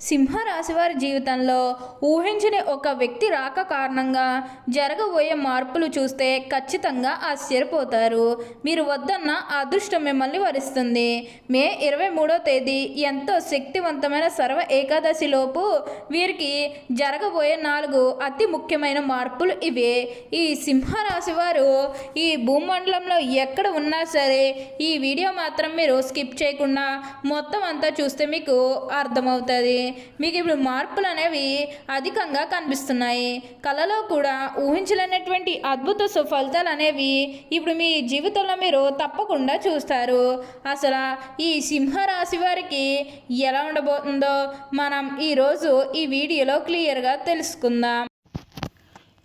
సింహరాశివారి జీవితంలో ఊహించని ఒక వ్యక్తి రాక కారణంగా జరగబోయే మార్పులు చూస్తే ఖచ్చితంగా ఆశ్చర్యపోతారు. మీరు వద్దన్న అదృష్టం మిమ్మల్ని వరిస్తుంది. మే ఇరవై మూడో తేదీ ఎంతో శక్తివంతమైన సర్వ ఏకాదశిలోపు వీరికి జరగబోయే నాలుగు అతి ముఖ్యమైన మార్పులు ఇవే. ఈ సింహరాశి వారు ఈ భూమండలంలో ఎక్కడ ఉన్నా సరే ఈ వీడియో మాత్రం మీరు స్కిప్ చేయకుండా మొత్తం అంతా చూస్తే మీకు అర్థమవుతుంది. మీకు ఇప్పుడు మార్పులు అనేవి అధికంగా కనిపిస్తున్నాయి. కళలో కూడా ఊహించలేనటువంటి అద్భుత సుఫలితాలు అనేవి ఇప్పుడు మీ జీవితంలో మీరు తప్పకుండా చూస్తారు. అసలు ఈ సింహరాశి వారికి ఎలా ఉండబోతుందో మనం ఈరోజు ఈ వీడియోలో క్లియర్గా తెలుసుకుందాం.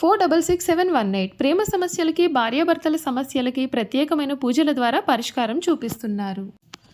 four double six seven one eight ప్రేమ సమస్యలకి భార్యాభర్తల సమస్యలకి ప్రత్యేకమైన పూజల ద్వారా పరిష్కారం చూపిస్తున్నారు.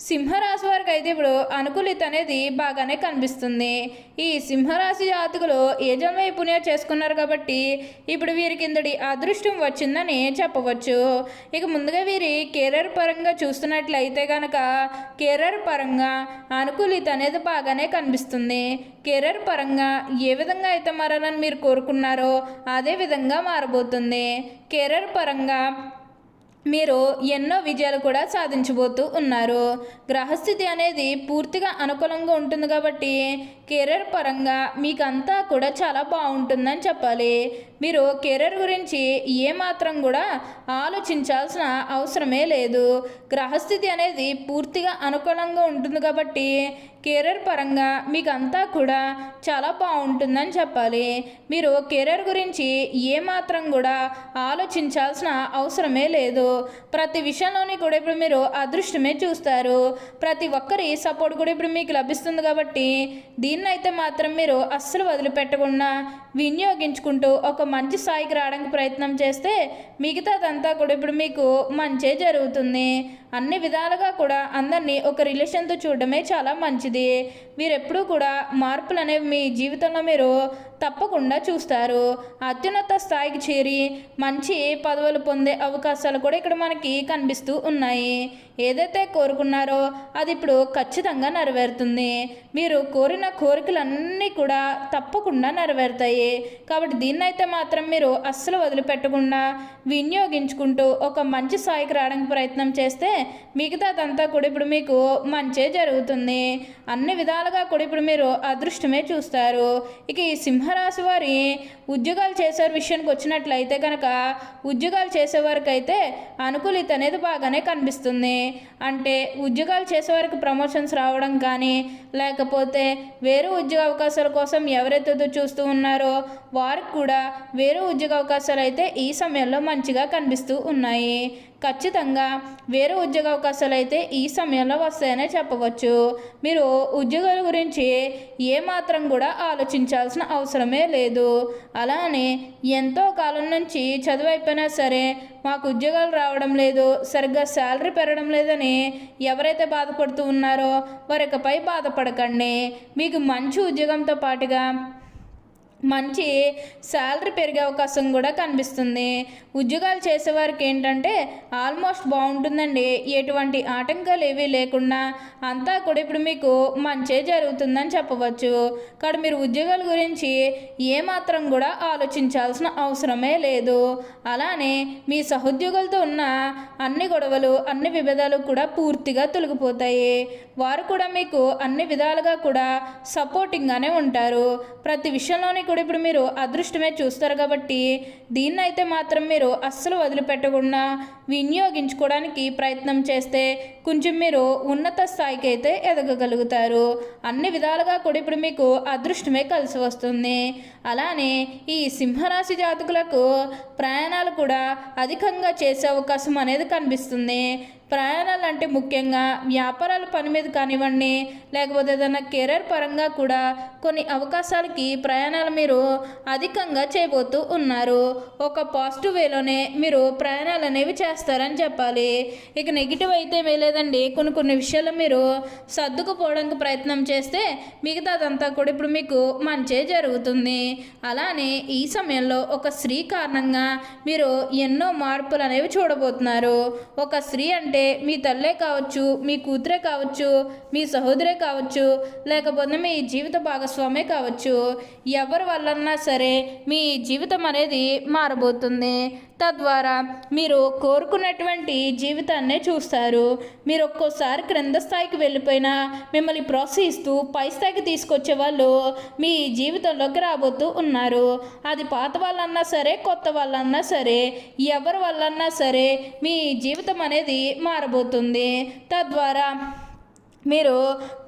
సింహరాశి వారికి అయితే ఇప్పుడు అనుకూలిత అనేది బాగానే కనిపిస్తుంది. ఈ సింహరాశి జాతకులు ఏ పుణ్యం చేసుకున్నారు కాబట్టి ఇప్పుడు వీరికి ఇందడి అదృష్టం వచ్చిందని చెప్పవచ్చు. ఇక ముందుగా వీరి కెరీర్ పరంగా చూస్తున్నట్లయితే కనుక కెరీర్ పరంగా అనుకూలిత అనేది బాగానే కనిపిస్తుంది. కెరీర్ పరంగా ఏ విధంగా అయితే మారాలని మీరు కోరుకున్నారో అదే విధంగా మారబోతుంది. కెరీర్ పరంగా మీరు ఎన్నో విజయాలు కూడా సాధించబోతూ ఉన్నారు. గ్రహస్థితి అనేది పూర్తిగా అనుకూలంగా ఉంటుంది కాబట్టి కెరీర్ పరంగా మీకంతా కూడా చాలా బాగుంటుందని చెప్పాలి. మీరు కెరీర్ గురించి ఏమాత్రం కూడా ఆలోచించాల్సిన అవసరమే లేదు. గ్రహస్థితి అనేది పూర్తిగా అనుకూలంగా ఉంటుంది కాబట్టి కెరీర్ పరంగా మీకంతా కూడా చాలా బాగుంటుందని చెప్పాలి. మీరు కెరీర్ గురించి ఏమాత్రం కూడా ఆలోచించాల్సిన అవసరమే లేదు. ప్రతి విషయంలోని కూడా ఇప్పుడు మీరు అదృష్టమే చూస్తారు. ప్రతి ఒక్కరి సపోర్ట్ కూడా ఇప్పుడు మీకు లభిస్తుంది కాబట్టి దీన్నైతే మాత్రం మీరు అస్సలు వదిలిపెట్టకుండా వినియోగించుకుంటూ ఒక మంచి స్థాయికి రావడానికి ప్రయత్నం చేస్తే మిగతాదంతా కూడా ఇప్పుడు మీకు మంచే జరుగుతుంది. అన్ని విధాలుగా కూడా అందరినీ ఒక రిలేషన్తో చూడడమే చాలా మంచిది. మీరు ఎప్పుడూ కూడా మార్పులు అనేవి మీ జీవితంలో మీరు తప్పకుండా చూస్తారు. అత్యున్నత స్థాయికి చేరి మంచి పదవులు పొందే అవకాశాలు కూడా ఇక్కడ మనకి కనిపిస్తూ ఉన్నాయి. ఏదైతే కోరుకున్నారో అది ఇప్పుడు ఖచ్చితంగా నెరవేరుతుంది. మీరు కోరిన కోరికలన్నీ కూడా తప్పకుండా నెరవేరుతాయి. కాబట్టి దీన్నైతే మాత్రం మీరు అస్సలు వదిలిపెట్టకుండా వినియోగించుకుంటూ ఒక మంచి స్థాయికి రావడానికి ప్రయత్నం చేస్తే మిగతాదంతా కూడా ఇప్పుడు మీకు మంచే జరుగుతుంది. అన్ని విధాలుగా కూడా ఇప్పుడు మీరు అదృష్టమే చూస్తారు. ఇక ఈ సింహరాశి వారి ఉద్యోగాలు చేసే విషయానికి వచ్చినట్లయితే కనుక ఉద్యోగాలు చేసేవారికి అయితే అనుకూలిత అనేది బాగానే కనిపిస్తుంది. అంటే ఉద్యోగాలు చేసేవారికి ప్రమోషన్స్ రావడం కానీ లేకపోతే వేరే ఉద్యోగ అవకాశాల కోసం ఎవరైతే చూస్తూ ఉన్నారో వారికి కూడా వేరే ఉద్యోగ అవకాశాలు అయితే ఈ సమయంలో మంచిగా కనిపిస్తూ ఉన్నాయి. ఖచ్చితంగా వేరే ఉద్యోగ అవకాశాలు అయితే ఈ సమయంలో వస్తాయనే చెప్పవచ్చు. మీరు ఉద్యోగాల గురించి ఏమాత్రం కూడా ఆలోచించాల్సిన అవసరమే లేదు. అలానే ఎంతో కాలం నుంచి చదువు అయిపోయినా సరే మాకు ఉద్యోగాలు రావడం లేదు సరిగ్గా శాలరీ పెరగడం లేదని ఎవరైతే బాధపడుతూ ఉన్నారో వారికపై బాధపడకండి. మీకు మంచి ఉద్యోగంతో పాటుగా మంచి శాలరీ పెరిగే అవకాశం కూడా కనిపిస్తుంది. ఉద్యోగాలు చేసేవారికి ఏంటంటే ఆల్మోస్ట్ బాగుంటుందండి. ఎటువంటి ఆటంకాలు ఏవీ లేకుండా అంతా కూడా ఇప్పుడు మీకు మంచే జరుగుతుందని చెప్పవచ్చు. కాబట్టి మీరు ఉద్యోగాల గురించి ఏమాత్రం కూడా ఆలోచించాల్సిన అవసరమే లేదు. అలానే మీ సహోద్యోగులతో ఉన్న అన్ని గొడవలు అన్ని విభేదాలు కూడా పూర్తిగా తొలగిపోతాయి. వారు కూడా మీకు అన్ని విధాలుగా కూడా సపోర్టింగ్గానే ఉంటారు. ప్రతి విషయంలోని వినాయకుడు ఇప్పుడు మీరు అదృష్టమే చూస్తారు కాబట్టి దీన్నైతే మాత్రం మీరు అస్సలు వదిలిపెట్టకుండా వినియోగించుకోవడానికి ప్రయత్నం చేస్తే కొంచెం మీరు ఉన్నత స్థాయికి అయితే ఎదగగలుగుతారు. అన్ని విధాలుగా కూడా ఇప్పుడు మీకు అదృష్టమే కలిసి వస్తుంది. అలానే ఈ సింహరాశి జాతకులకు ప్రయాణాలు కూడా అధికంగా చేసే అవకాశం అనేది కనిపిస్తుంది. ప్రయాణాలు అంటే ముఖ్యంగా వ్యాపారాల పని మీద కానివ్వండి లేకపోతే ఏదైనా కెరీర్ పరంగా కూడా కొన్ని అవకాశాలకి ప్రయాణాలు మీరు అధికంగా చేయబోతూ ఉన్నారు. ఒక పాజిటివ్ వేలోనే మీరు ప్రయాణాలు అనేవి చేస్తారని చెప్పాలి. ఇక నెగిటివ్ అయితే లేదండి. కొన్ని కొన్ని విషయాలు మీరు సర్దుకుపోవడానికి ప్రయత్నం చేస్తే మిగతాదంతా కూడా ఇప్పుడు మీకు మంచే జరుగుతుంది. అలానే ఈ సమయంలో ఒక స్త్రీ కారణంగా మీరు ఎన్నో మార్పులు అనేవి చూడబోతున్నారు. ఒక స్త్రీ అంటే అంటే మీ తల్లే కావచ్చు మీ కూతురే కావచ్చు మీ సహోదరే కావచ్చు లేకపోతే మీ జీవిత భాగస్వామే కావచ్చు ఎవరి వల్లన్నా సరే మీ జీవితం అనేది మారబోతుంది. తద్వారా మీరు కోరుకున్నటువంటి జీవితాన్నే చూస్తారు. మీరు ఒక్కోసారి క్రింద స్థాయికి వెళ్ళిపోయినా మిమ్మల్ని ప్రోత్సహిస్తూ పై స్థాయికి తీసుకొచ్చే వాళ్ళు మీ జీవితంలోకి రాబోతూ ఉన్నారు. అది పాత వాళ్ళన్నా సరే కొత్త వాళ్ళన్నా సరే ఎవరి వాళ్ళన్నా సరే మీ జీవితం అనేది మారబోతుంది. తద్వారా మీరు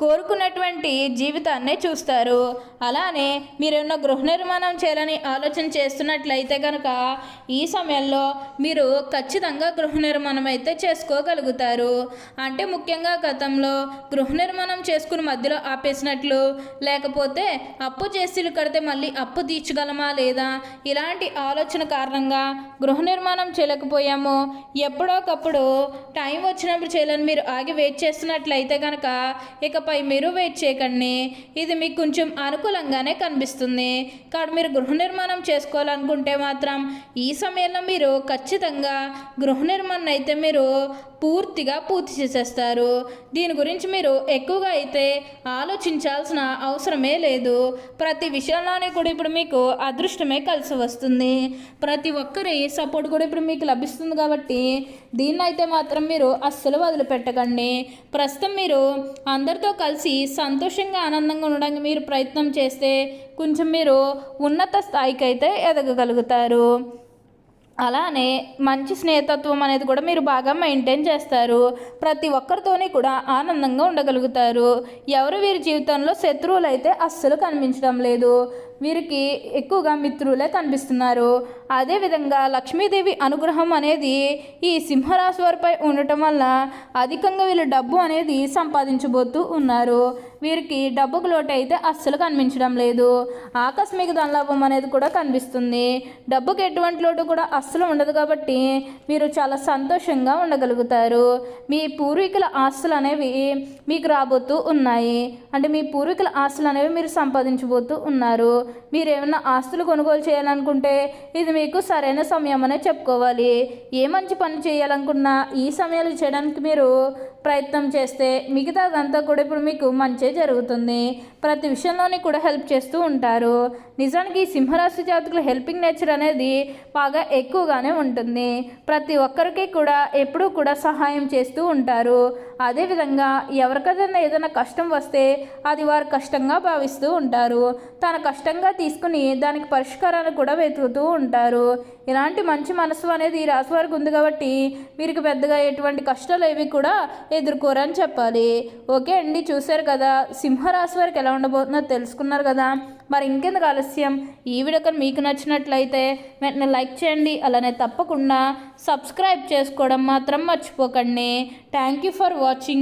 కోరుకున్నటువంటి జీవితాన్నే చూస్తారు. అలానే మీరేమన్నా గృహ నిర్మాణం చేయాలని ఆలోచన చేస్తున్నట్లయితే కనుక ఈ సమయంలో మీరు ఖచ్చితంగా గృహ నిర్మాణం అయితే చేసుకోగలుగుతారు. అంటే ముఖ్యంగా గతంలో గృహ నిర్మాణం చేసుకుని మధ్యలో ఆపేసినట్లు లేకపోతే అప్పు చేసి కడితే మళ్ళీ అప్పు తీర్చగలమా లేదా? ఇలాంటి ఆలోచన కారణంగా గృహ నిర్మాణం చేయలేకపోయాము. ఎప్పుడోకప్పుడు టైం వచ్చినప్పుడు చేయాలని మీరు ఆగి వెయిట్ చేస్తున్నట్లయితే కనుక ఇకపై మీరు వెయిట్ చేయకండి. ఇది మీకు కొంచెం అనుకూలంగానే కనిపిస్తుంది. కాబట్టి మీరు గృహ నిర్మాణం చేసుకోవాలనుకుంటే మాత్రం ఈ సమయంలో మీరు ఖచ్చితంగా గృహ నిర్మాణం అయితే మీరు పూర్తిగా పూర్తి చేసేస్తారు. దీని గురించి మీరు ఎక్కువగా అయితే ఆలోచించాల్సిన అవసరమే లేదు. ప్రతి విషయంలోనే కూడా ఇప్పుడు మీకు అదృష్టమే కలిసి వస్తుంది. ప్రతి ఒక్కరి సపోర్ట్ కూడా ఇప్పుడు మీకు లభిస్తుంది కాబట్టి దీన్ని అయితే మాత్రం మీరు అస్సలు వదిలిపెట్టకండి. ప్రస్తుతం మీరు అందరితో కలిసి సంతోషంగా ఆనందంగా ఉండడానికి మీరు ప్రయత్నం చేస్తే కొంచెం మీరు ఉన్నత స్థాయికి అయితే ఎదగగలుగుతారు. అలానే మంచి స్నేహితత్వం అనేది కూడా మీరు బాగా మెయింటైన్ చేస్తారు. ప్రతి ఒక్కరితోని కూడా ఆనందంగా ఉండగలుగుతారు. ఎవరు వీరి జీవితంలో శత్రువులు అయితే అస్సలు కనిపించడం లేదు. వీరికి ఎక్కువగా మిత్రులే కనిపిస్తున్నారు. అదేవిధంగా లక్ష్మీదేవి అనుగ్రహం అనేది ఈ సింహరాశి వారిపై ఉండటం వల్ల అధికంగా వీళ్ళు డబ్బు అనేది సంపాదించబోతూ ఉన్నారు. వీరికి డబ్బుకు లోటు అయితే అస్సలు కనిపించడం లేదు. ఆకస్మిక ధనలాభం అనేది కూడా కనిపిస్తుంది. డబ్బుకి ఎటువంటి లోటు కూడా అస్సలు ఉండదు కాబట్టి మీరు చాలా సంతోషంగా ఉండగలుగుతారు. మీ పూర్వీకుల ఆస్తులు అనేవి మీకు రాబోతూ ఉన్నాయి. అంటే మీ పూర్వీకుల ఆస్తులు అనేవి మీరు సంపాదించబోతూ ఉన్నారు. మీరు ఏమైనా ఆస్తులు కొనుగోలు చేయాలనుకుంటే ఇది మీకు సరైన సమయం అనే చెప్పుకోవాలి. ఏ మంచి పని చేయాలనుకున్నా ఈ సమయాలు చేయడానికి మీరు ప్రయత్నం చేస్తే మిగతాదంతా కూడా ఇప్పుడు మీకు మంచే జరుగుతుంది. ప్రతి విషయంలోని కూడా హెల్ప్ చేస్తూ ఉంటారు. నిజానికి ఈ సింహరాశి జాతకుల హెల్పింగ్ నేచర్ అనేది బాగా ఎక్కువగానే ఉంటుంది. ప్రతి ఒక్కరికి కూడా ఎప్పుడూ కూడా సహాయం చేస్తూ ఉంటారు. అదేవిధంగా ఎవరికైనా ఏదైనా కష్టం వస్తే అది వారు కష్టంగా భావిస్తూ ఉంటారు. తన కష్టంగా తీసుకుని దానికి పరిష్కారాన్ని కూడా వెతుకుతూ ఉంటారు. ఇలాంటి మంచి మనసు అనేది ఈ రాశి వారికి ఉంది కాబట్టి వీరికి పెద్దగా ఎటువంటి కష్టాలు ఏవి కూడా ఎదుర్కోరని చెప్పాలి. ఓకే అండి చూశారు కదా? సింహరాశి వారికి ఎలా ఉండబోతుందో తెలుసుకున్నారు కదా? మరి ఇంకెందుకు ఆలస్యం? ఈ వీడియో కానీ మీకు నచ్చినట్లయితే వెంటనే లైక్ చేయండి అలానే తప్పకుండా సబ్స్క్రైబ్ చేసుకోవడం మాత్రం మర్చిపోకండి. Thank you for watching.